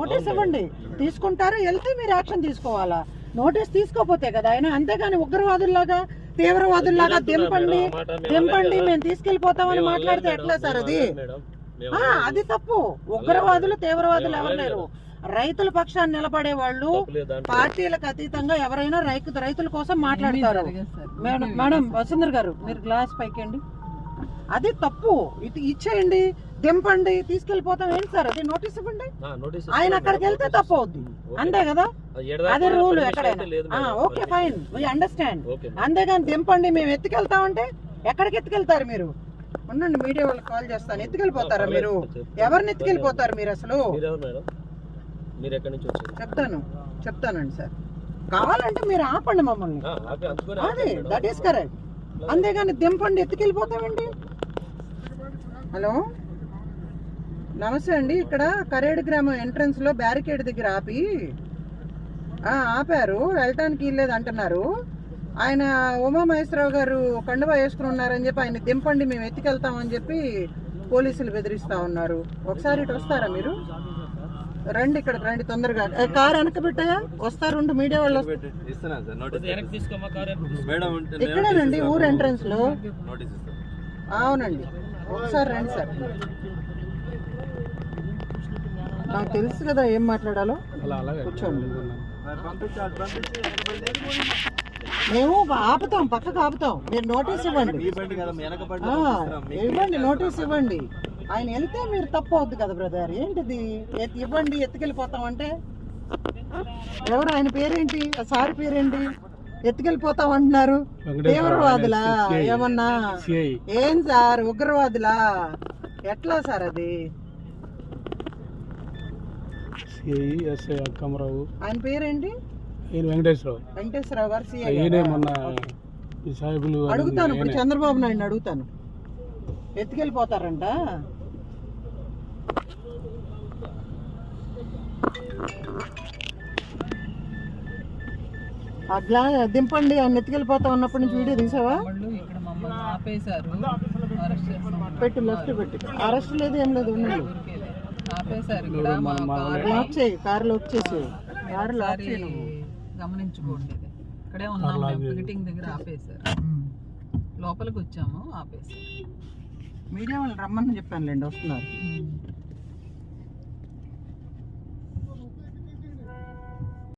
Notice ఇవ్వండి. తీసుకుంటారు వెళ్తే మీరు యాక్షన్ తీసుకోవాలా? నోటీస్ తీసుకోపోతే కదా ఆయన అంతేగాని ఉగ్రవాదుల్లాగా తీవ్రవాదుల్లాగా దింపండి దింపండి మేము తీసుకెళ్ళిపోతామని మాట్లాడితే ఎట్లా సార్ అది? ఆ, అది తప్పు. ఉగ్రవాదులు తీవ్రవాదులు ఎవరు లేరు. రైతుల పక్షాన్ని నిలబడే వాళ్ళు పార్టీలకు అతీతంగా ఎవరైనా రైతు రైతుల కోసం మాట్లాడతారు. మేడం మేడం వసుంధర్ గారు మీరు గ్లాస్ పైకండి అది తప్పు. ఇది ఇచ్చేయండి. దింపండి తీసుకెళ్ళిపోతాం ఏంటి సార్ అది నోటీస్ ఇవ్వండి? ఆయన అక్కడికి వెళ్తే తప్పు అవుద్ది అంతే కదా? అదే రూల్ ఎక్కడైనా. Okay fine. వీ అండర్స్టాండ్ అంతేగాని దింపండి మేము ఎత్తుకెళ్తామంటే ఎక్కడికి ఎత్తుకెళ్తారు మీరు? ఉండండి మీడియా వాళ్ళకి కాల్ చేస్తాను. ఎత్తుకెళ్ళిపోతారా మీరు? ఎవరిని ఎత్తుకెళ్ళిపోతారు మీరు అసలు? మేడం? మీరు ఎక్కడి నుంచి వచ్చారు? చెప్తాను. చెప్తానండి సార్. కావాలంటే మీరు ఆపండి మమ్మల్ని. అది. దట్ ఈస్ కరెక్ట్ అంతేగాని దింపండి ఎత్తుకెళ్ళిపోతామండి. హలో? నమస్తే అండి. ఇక్కడ కరేడు గ్రామం ఎంట్రన్స్లో బ్యారికేడ్ దగ్గర ఆపి ఆ, ఆపారు. వెళ్ళటానికి లేదు అంటున్నారు. ఆయన ఉమామహేశ్వరరావు గారు కండువా వేసుకుని ఉన్నారని చెప్పి ఆయన దింపండి మేము ఎత్తుకెళ్తామని చెప్పి పోలీసులు బెదిరిస్తా ఉన్నారు. ఒకసారి ఇటు వస్తారా మీరు? రండి ఇక్కడ రండి తొందరగా. కారు వెనక పెట్టాయా? వస్తారు మీడియా వాళ్ళు ఇక్కడేనండి. ఊరు ఎంట్రన్స్లో. అవునండి. ఒకసారి రండి సార్. నాకు తెలుసు కదా ఏం మాట్లాడాలో. కూర్చోండి. మేము ఆపుతాం పక్కకు ఆపుతాం. మీరు నోటీస్ ఇవ్వండి. ఇవ్వండి నోటీస్ ఇవ్వండి. ఆయన వెళ్తే మీరు తప్పు అవుద్ది కదా బ్రదర్. ఏంటిది? ఇవ్వండి ఎత్తుకెళ్ళిపోతాం అంటే ఎవరు ఆయన పేరేంటి? ఆ సార్ పేరేంటి? ఎత్తుకెళ్ళిపోతాం అంటున్నారు. తీవ్రవాదులా? ఏమన్నా? ఏం సార్? ఉగ్రవాదులా? ఎట్లా సార్ అది? అక్కమరావు ఆయన పేరేంటి? ఈయన వెంకటేశ్వరరావు. వెంకటేశ్వరరావు గారు సిఐ ఈయనే మొన్న ఈ సాహెబులు అని అడుగుతాను ఇప్పుడు. చంద్రబాబు నాయుడు అడుగుతాను. ఎత్తుకెళ్ళిపోతారంట? గ్లా దింపండి ఆయన ఎత్తుకెళ్ళిపోతా ఉన్నప్పటి నుంచి వీడియో తీసావా? వాళ్ళు ఇక్కడ మమ్మల్ని ఆపేశారు. అరెస్ట్ చేస్తాం పెట్టు లెఫ్ట్ పెట్టి. అరెస్ట్ లేదు ఏం లేదు ఊరికే ఆపేశారు ఇక్కడ మా కారు. లాక్ చేయి కారు లాక్ చేసి కారు లాక్ ఒకసారి చేయి నువ్వు గమనించుకోండి ఇది. ఇక్కడే ఉన్నాం మేము మీటింగ్ దగ్గర ఆపేశారు. లోపలికి వచ్చాము ఆపేశారు. మీడియా వాళ్ళు రమ్మని చెప్పానులేండి వస్తున్నారు. ఉమ్.